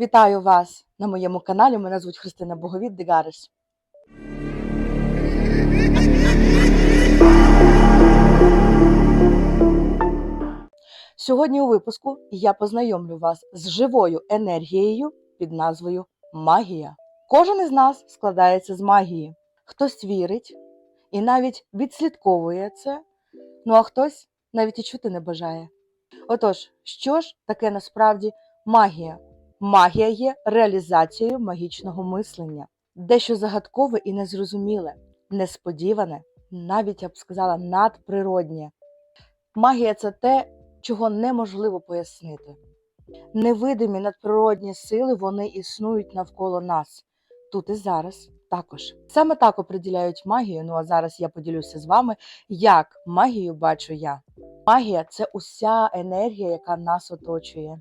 Вітаю вас на моєму каналі. Мене звуть Христина Боговіт Дегариш. Сьогодні у випуску я познайомлю вас з живою енергією під назвою Магія. Кожен із нас складається з магії. Хтось вірить і навіть відслідковує це, ну а хтось навіть і чути не бажає. Отож, що ж таке насправді магія? Магія є реалізацією магічного мислення, дещо загадкове і незрозуміле, несподіване, навіть я б сказала, надприроднє. Магія це те, чого неможливо пояснити. Невидимі надприродні сили вони існують навколо нас, тут і зараз також. Саме так оприділяють магію. Ну а зараз я поділюся з вами, як магію бачу я. Магія це уся енергія, яка нас оточує.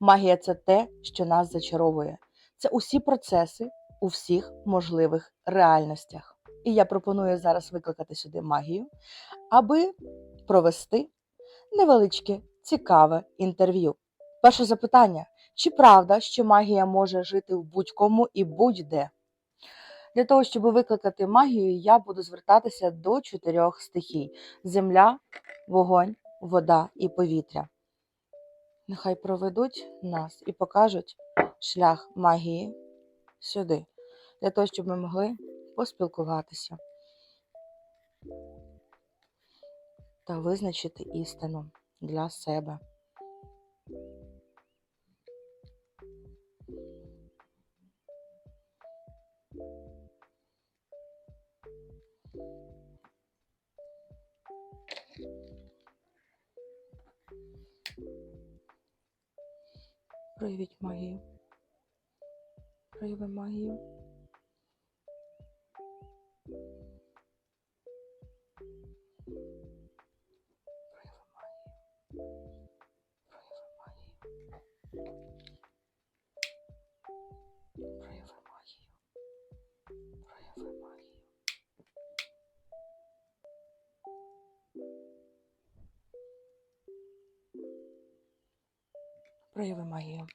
Магія це те, що нас зачаровує. Це усі процеси у всіх можливих реальностях. І я пропоную зараз викликати сюди магію, аби провести невеличке цікаве інтерв'ю. Перше запитання: чи правда, що магія може жити в будь-кому і будь-де? Для того, щоб викликати магію, я буду звертатися до чотирьох стихій: земля, вогонь, вода і повітря. Нехай проведуть нас і покажуть шлях магії сюди, для того, щоб ми могли поспілкуватися та визначити істину для себе. Проявіть магію. Прояви магію. Прояви магію.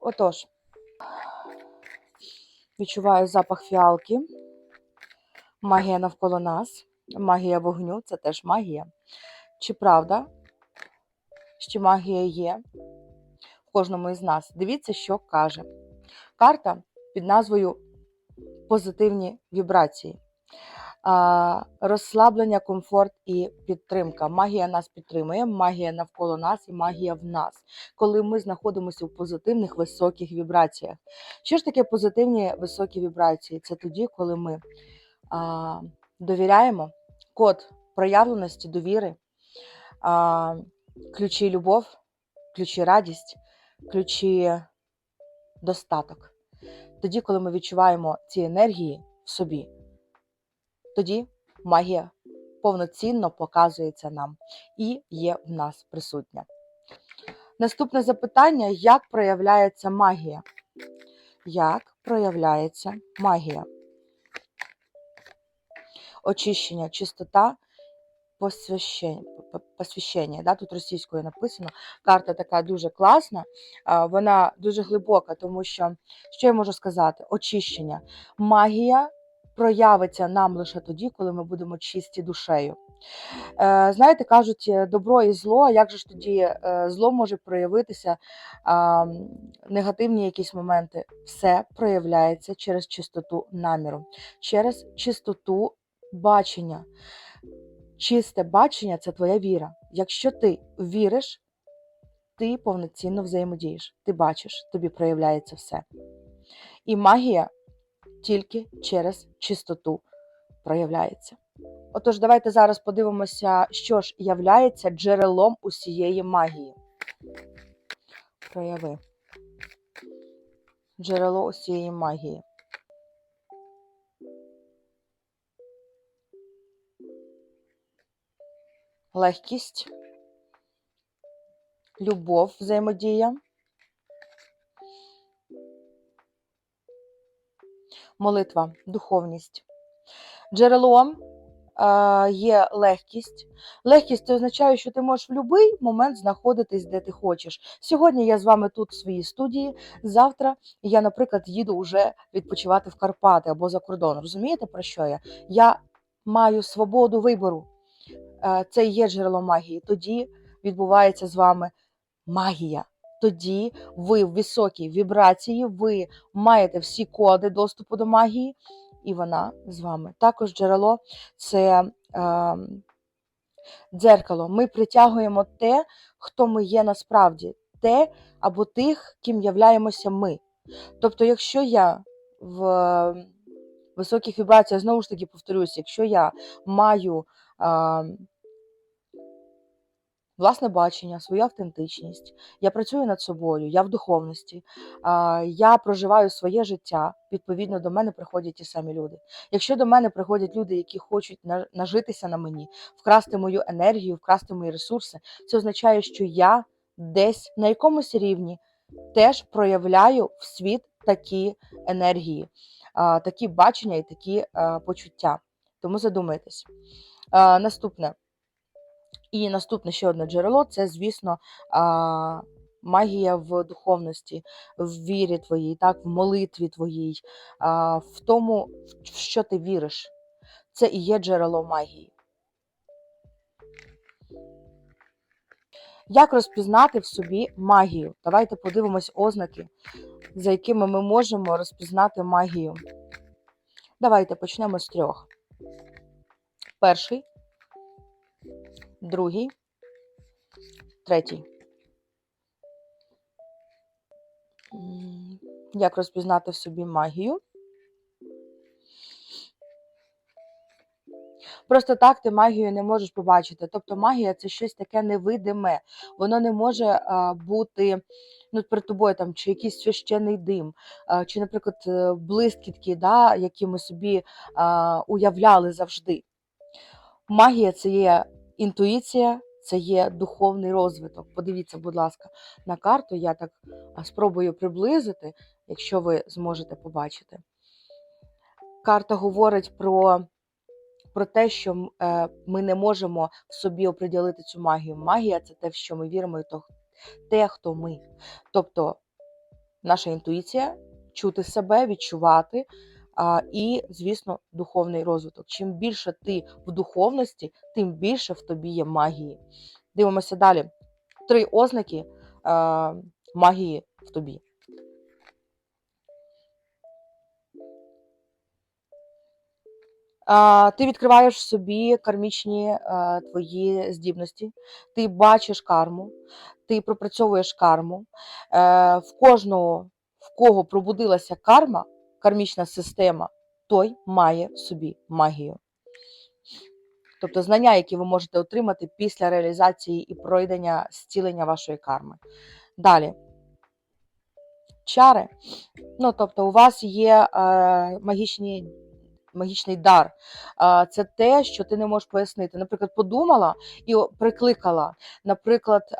Отож, відчуваю запах фіалки, магія навколо нас, магія вогню це теж магія. Чи правда, що магія є в кожному із нас? Дивіться, що каже. Карта під назвою Позитивні вібрації. Розслаблення, комфорт і підтримка. Магія нас підтримує, магія навколо нас і магія в нас, коли ми знаходимося в позитивних високих вібраціях. Що ж таке позитивні високі вібрації? Це тоді, коли ми а, довіряємо код проявленості, довіри, а, ключі любов, ключі радість, ключі достаток. Тоді, коли ми відчуваємо ці енергії в собі, тоді магія повноцінно показується нам і є в нас присутня. Наступне запитання: як проявляється магія? Як проявляється магія? Очищення, чистота, посвящення. посвящення. Да? Тут російською написано. Карта така дуже класна, вона дуже глибока, тому що, що я можу сказати? Очищення. Магія проявиться нам лише тоді, коли ми будемо чисті душею. Е, Знаєте, кажуть, е, добро і зло, а як же ж тоді е, зло може проявитися, негативні якісь моменти? Все проявляється через чистоту наміру, через чистоту бачення. Чисте бачення це твоя віра. Якщо ти віриш, ти повноцінно взаємодієш, ти бачиш, тобі проявляється все. І магія тільки через чистоту проявляється. Отож, давайте зараз подивимося, що ж являється джерелом усієї магії. Прояви. Джерело усієї магії. Легкість, любов, взаємодія, молитва, духовність. Джерелом е, є легкість. Легкість це означає, що ти можеш в будь-який момент знаходитись, де ти хочеш. Сьогодні я з вами тут в своїй студії. Завтра я, наприклад, їду вже відпочивати в Карпати або за кордон. Розумієте, про що я? Я маю свободу вибору. Е, Це є джерело магії. Тоді відбувається з вами магія. Тоді ви в високій вібрації, ви маєте всі коди доступу до магії, і вона з вами. Також джерело це е, дзеркало. Ми притягуємо те, хто ми є насправді, те або тих, ким являємося ми. Тобто, якщо я в високих вібраціях, знову ж таки повторюся, якщо я маю е, власне бачення, свою автентичність, я працюю над собою, я в духовності, я проживаю своє життя. Відповідно, до мене приходять ті самі люди. Якщо до мене приходять люди, які хочуть нажитися на мені, вкрасти мою енергію, вкрасти мої ресурси, це означає, що я десь на якомусь рівні теж проявляю в світ такі енергії, такі бачення і такі почуття. Тому задумайтесь. Наступне. І наступне ще одне джерело це, звісно, а, магія в духовності, в вірі твоїй, так, в молитві твоїй, а, в тому, в що ти віриш. Це і є джерело магії. Як розпізнати в собі магію? Давайте подивимось ознаки, за якими ми можемо розпізнати магію. Давайте почнемо з трьох. Перший, другий, третій. Як розпізнати в собі магію? Просто так ти магію не можеш побачити. Тобто магія це щось таке невидиме. Воно не може бути ну, перед тобою там, чи якийсь священний дим, чи, наприклад, е, блискітки, да, які ми собі уявляли завжди. Магія це є інтуїція, це є духовний розвиток. Подивіться, будь ласка, на карту. Я так спробую приблизити, якщо ви зможете побачити. Карта говорить про, про те, що е, ми не можемо в собі оприділити цю магію. Магія це те, в що ми віримо, і то, те, хто ми. Тобто наша інтуїція чути себе, відчувати. І, звісно, духовний розвиток. Чим більше ти в духовності, тим більше в тобі є магії. Дивимося далі. Три ознаки магії в тобі. Ти відкриваєш в собі кармічні твої здібності, ти бачиш карму, ти пропрацьовуєш карму. Е, в кожного, в кого пробудилася карма, кармічна система, той має в собі магію. Тобто знання, які ви можете отримати після реалізації і пройдення зцілення вашої карми. Далі. Чари. Ну, тобто, у вас є е, магічні, магічний дар. Е, це те, що ти не можеш пояснити. Наприклад, подумала і прикликала. Наприклад, е,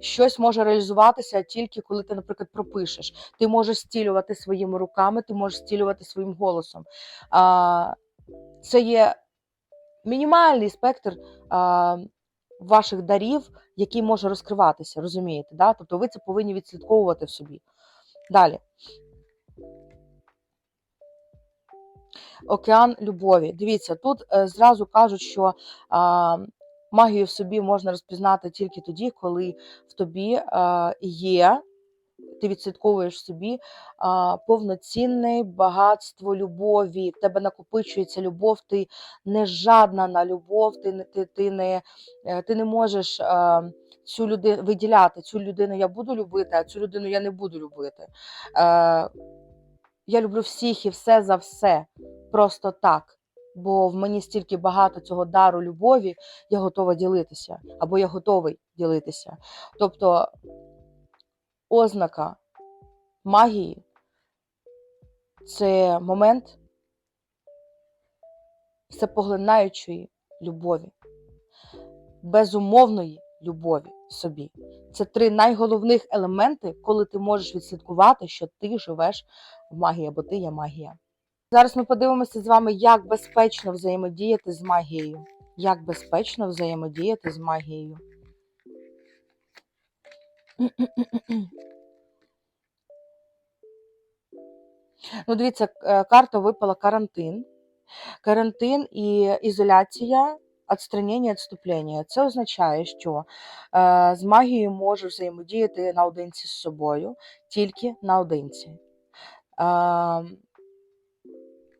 щось може реалізуватися тільки коли ти, наприклад, пропишеш. Ти можеш зцілювати своїми руками, ти можеш зцілювати своїм голосом. А, це є мінімальний спектр а, ваших дарів, який може розкриватися, розумієте? Да? Тобто ви це повинні відслідковувати в собі. Далі. Океан любові. Дивіться, тут е, зразу кажуть, що а, магію в собі можна розпізнати тільки тоді, коли в тобі є, ти відслідковуєш в собі повноцінне багатство любові. В тебе накопичується любов, ти не жадна на любов, ти ти, ти не, е, ти не можеш цю людину виділяти. Цю людину я буду любити, а цю людину я не буду любити. Е, я люблю всіх і все за все. Просто так. Бо в мені стільки багато цього дару любові, я готова ділитися, або я готовий ділитися. Тобто ознака магії це момент всепоглинаючої любові, безумовної любові собі. Це три найголовних елементи, коли ти можеш відслідкувати, що ти живеш в магії, або ти є магія. Зараз ми подивимося з вами, як безпечно взаємодіяти з магією. Як безпечно взаємодіяти з магією. Ну, дивіться, е, карта випала карантин. Карантин і ізоляція, відстранення, відступлення. Це означає, що е, з магією можеш взаємодіяти наодинці з собою, тільки наодинці. Е,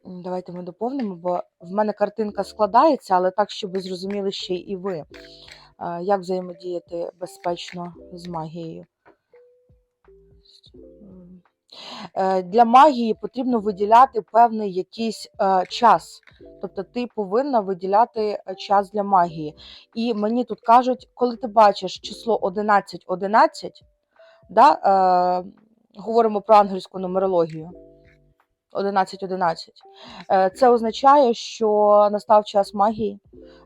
давайте ми доповнимо, бо в мене картинка складається, але так, щоб ви зрозуміли ще і ви, як взаємодіяти безпечно з магією. Е, Для магії потрібно виділяти певний якийсь е, час. Тобто ти повинна виділяти е, час для магії. І мені тут кажуть, коли ти бачиш число 11, 11, да, е, говоримо про ангельську нумерологію. 11, 11. Е, Це означає, що настав час магії.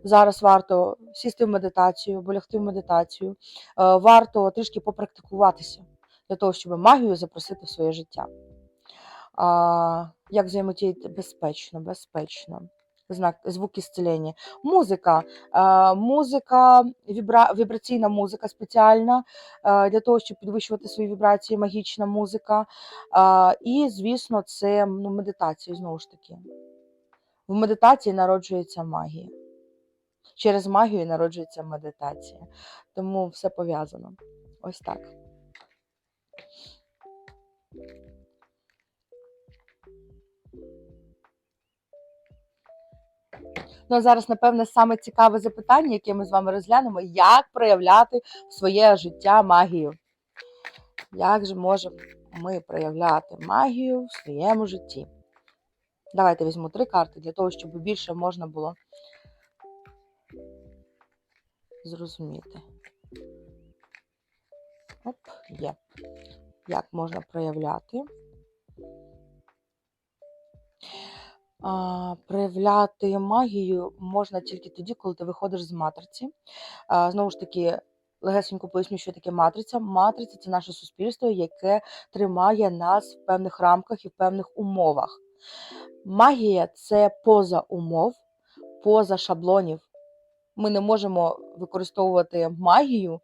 Зараз варто сісти в медитацію, болягти в медитацію. Е, Варто трішки попрактикуватися для того, щоб магію запросити в своє життя. Як взаємодіяти безпечно, безпечно. Знак, звук ісцелення. Музика. А, музика, вібра, вібраційна музика спеціальна а, для того, щоб підвищувати свої вібрації, магічна музика. І, звісно, це ну, медитація, знову ж таки. В медитації народжується магія. Через магію народжується медитація. Тому все пов'язано. Ось так. Ну, а зараз, напевне, саме цікаве запитання, яке ми з вами розглянемо, як проявляти своє життя магію. Як же можемо ми проявляти магію в своєму житті? Давайте візьму три карти для того, щоб більше можна було зрозуміти. Оп, є. Як можна проявляти? Проявляти магію можна тільки тоді, коли ти виходиш з матриці. Знову ж таки, легесенько поясню, що таке матриця. Матриця це наше суспільство, яке тримає нас в певних рамках і в певних умовах. Магія це поза умов, поза шаблонів. Ми не можемо використовувати магію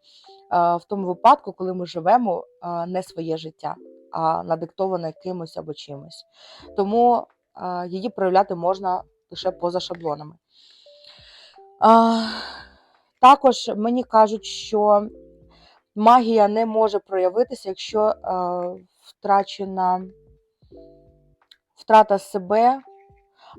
в тому випадку, коли ми живемо не своє життя, а надиктоване кимось або чимось. Тому її проявляти можна лише поза шаблонами. Також мені кажуть, що магія не може проявитися, якщо втрачена втрата себе.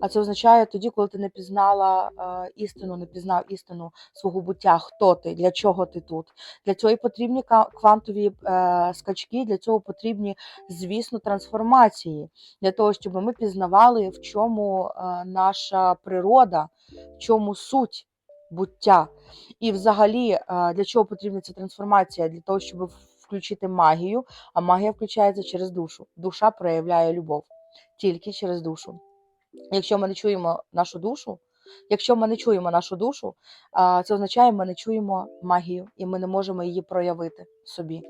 А це означає тоді, коли ти не пізнала істину, не пізнав істину свого буття, хто ти, для чого ти тут. Для цього і потрібні квантові е, скачки, для цього потрібні, звісно, трансформації, для того, щоб ми пізнавали, в чому е, наша природа, в чому суть буття. І взагалі, е, для чого потрібна ця трансформація? Для того, щоб включити магію, а магія включається через душу. Душа проявляє любов тільки через душу. Якщо ми не чуємо нашу душу, якщо ми не чуємо нашу душу, це означає, ми не чуємо магію і ми не можемо її проявити собі.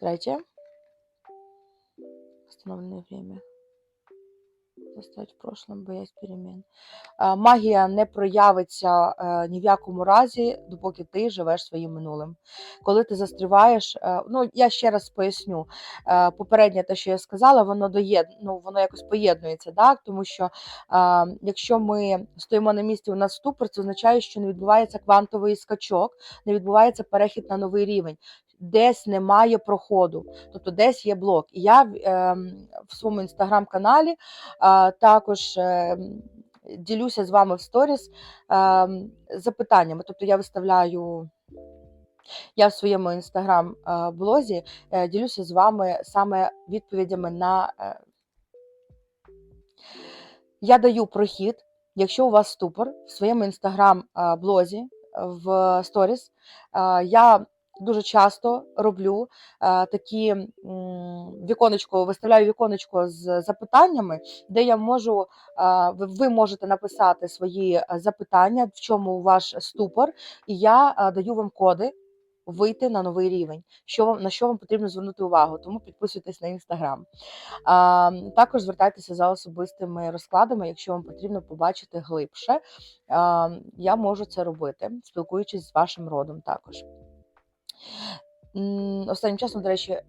Третє. Встановлене время. Застоять в прошлом, боясь перемен. А, Магія не проявиться е, ні в якому разі, допоки ти живеш своїм минулим. Коли ти застріваєш, е, ну я ще раз поясню, е, попереднє те, що я сказала, воно доєд... ну, воно якось поєднується, так? тому що якщо ми стоїмо на місці, у нас ступор, це означає, що не відбувається квантовий скачок, не відбувається перехід на новий рівень. Десь немає проходу, тобто десь є блок. І я е, в своєму інстаграм-каналі е, також е, ділюся з вами в сторіс е, запитаннями. Тобто я виставляю. Я в своєму інстаграм-блозі е, ділюся з вами саме відповідями на. Е, я даю прохід, якщо у вас ступор в своєму інстаграм-блозі в сторіс. е, Я дуже часто роблю е, такі віконечко, виставляю віконечко з запитаннями, де я можу, е, ви, можете написати свої е, запитання, в чому ваш ступор, і я даю вам коди. вийти на новий рівень, що вам на що вам потрібно звернути увагу. Тому підписуйтесь на інстаграм. Також звертайтеся за особистими розкладами, якщо вам потрібно побачити глибше. Я можу це робити, спілкуючись з вашим родом також. Останнім часом, до речі,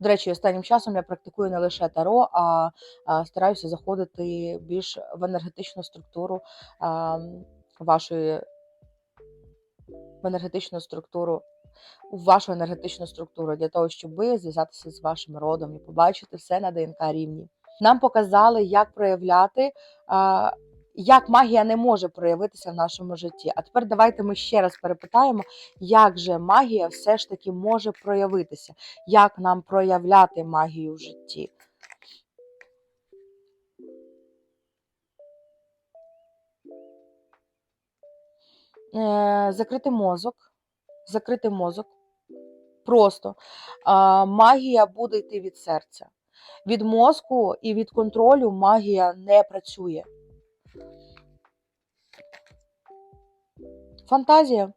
до речі, останнім часом я практикую не лише таро, а, стараюся заходити більш в енергетичну структуру вашої в енергетичну структуру, у вашу енергетичну структуру для того, щоб ви зв'язатися з вашим родом і побачити все на ДНК рівні. Нам показали, як проявляти, а, як магія не може проявитися в нашому житті. А тепер давайте ми ще раз перепитаємо, як же магія все ж таки може проявитися, як нам проявляти магію в житті. Е, закрити мозок, закрити мозок. Просто магія буде йти від серця. Від мозку і від контролю магія не працює. Фантазія.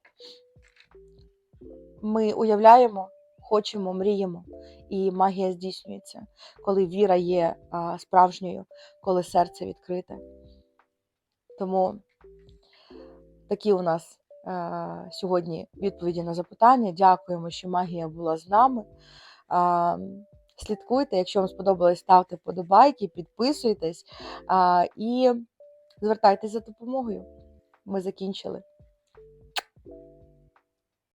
Ми уявляємо, хочемо, мріємо, і магія здійснюється, коли віра є справжньою, коли серце відкрите. Тому такі у нас сьогодні відповіді на запитання. Дякуємо, що магія була з нами. Слідкуйте, якщо вам сподобалось, ставте вподобайки, підписуйтесь і звертайтесь за допомогою. Ми закінчили.